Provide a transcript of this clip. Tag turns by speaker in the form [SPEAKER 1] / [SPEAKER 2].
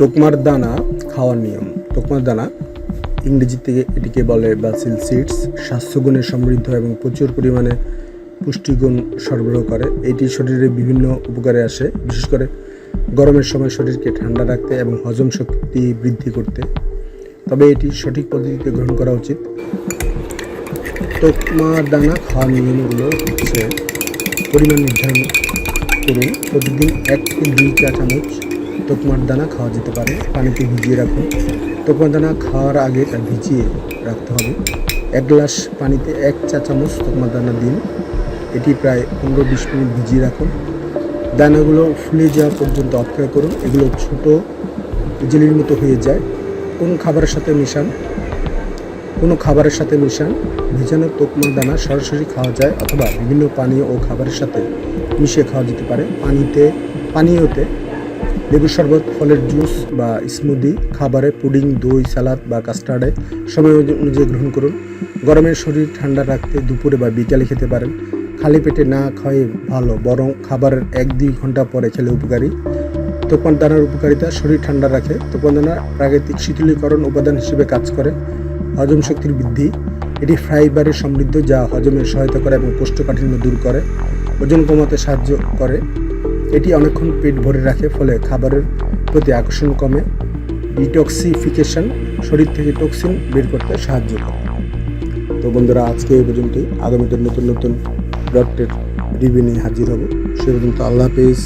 [SPEAKER 1] তোকমার দানা খাওয়ার নিয়ম। তোকমার দানা ইংরেজি থেকে এটিকে বলে বাসিল সিডস স্বাস্থ্যগুণে সমৃদ্ধ এবং প্রচুর পরিমাণে পুষ্টিগুণ সরবরাহ করে। এটি শরীরে বিভিন্ন উপকারে আসে, বিশেষ করে গরমের সময় শরীরকে ঠান্ডা রাখতে এবং হজম শক্তি বৃদ্ধি করতে। তবে এটি সঠিক পদ্ধতিতে গ্রহণ করা উচিত। তোকমা দানা খাওয়ার নিয়মগুলো হচ্ছে পরিমাণ নির্ধারণ করুন। প্রতিদিন এক থেকে দুই চা চামচ তোকমার দানা খাওয়া যেতে পারে। পানিতে ভিজিয়ে রাখুন। তোকমার দানা খাওয়ার আগে তা ভিজিয়ে রাখতে হবে। এক গ্লাস পানিতে এক চা চামচ তোকমার দানা। দিন এটি প্রায় পনেরো বিশ মিনিট ভিজিয়ে রাখুন। দানাগুলো ফুলে যাওয়া পর্যন্ত অপেক্ষা করুন। এগুলো ছোট জেলির মতো হয়ে যায়। কোন খাবারের সাথে মেশান। কোনো খাবারের সাথে মেশান। ভেজানো তোকমা দানা সরাসরি খাওয়া যায় অথবা বিভিন্ন পানীয় ও খাবারের সাথে মিশিয়ে খাওয়া যেতে পারে। পানিতে পানীয়তে লেবু শরবত, ফলের জুস বা স্মুদি, খাবারে পুডিং, দই সালাদ বা কাস্টার্ডে সময় অনুযায়ী গ্রহণ করুন। গরমের শরীর ঠান্ডা রাখতে দুপুরে বা বিকালে খেতে পারেন। খালি পেটে না খাওয়াই ভালো, বরং খাবারের এক দুই ঘণ্টা পরে খেলে উপকারী। তোপন দানার উপকারিতা, শরীর ঠান্ডা রাখে। তোপন দানা প্রাকৃতিক শীতলীকরণ উপাদান হিসেবে কাজ করে। হজম শক্তির বৃদ্ধি। এটি ফাইবারে সমৃদ্ধ, যা হজমের সহায়তা করে এবং কোষ্ঠকাঠিন্য দূর করে। ওজন কমাতে সাহায্য করে। এটি অনেকক্ষণ পেট ভরে রাখে, ফলে খাবারের প্রতি আকর্ষণ কমে। ডিটক্সিফিকেশন শরীর থেকে টক্সিন বের করতে সাহায্য করে। তো বন্ধুরা, আজকে এই পর্যন্তই। আগামীতে নতুন নতুন ডক্টর রিভিউ নিয়ে হাজির হব। সে পর্যন্ত আল্লাহ হাফেজ।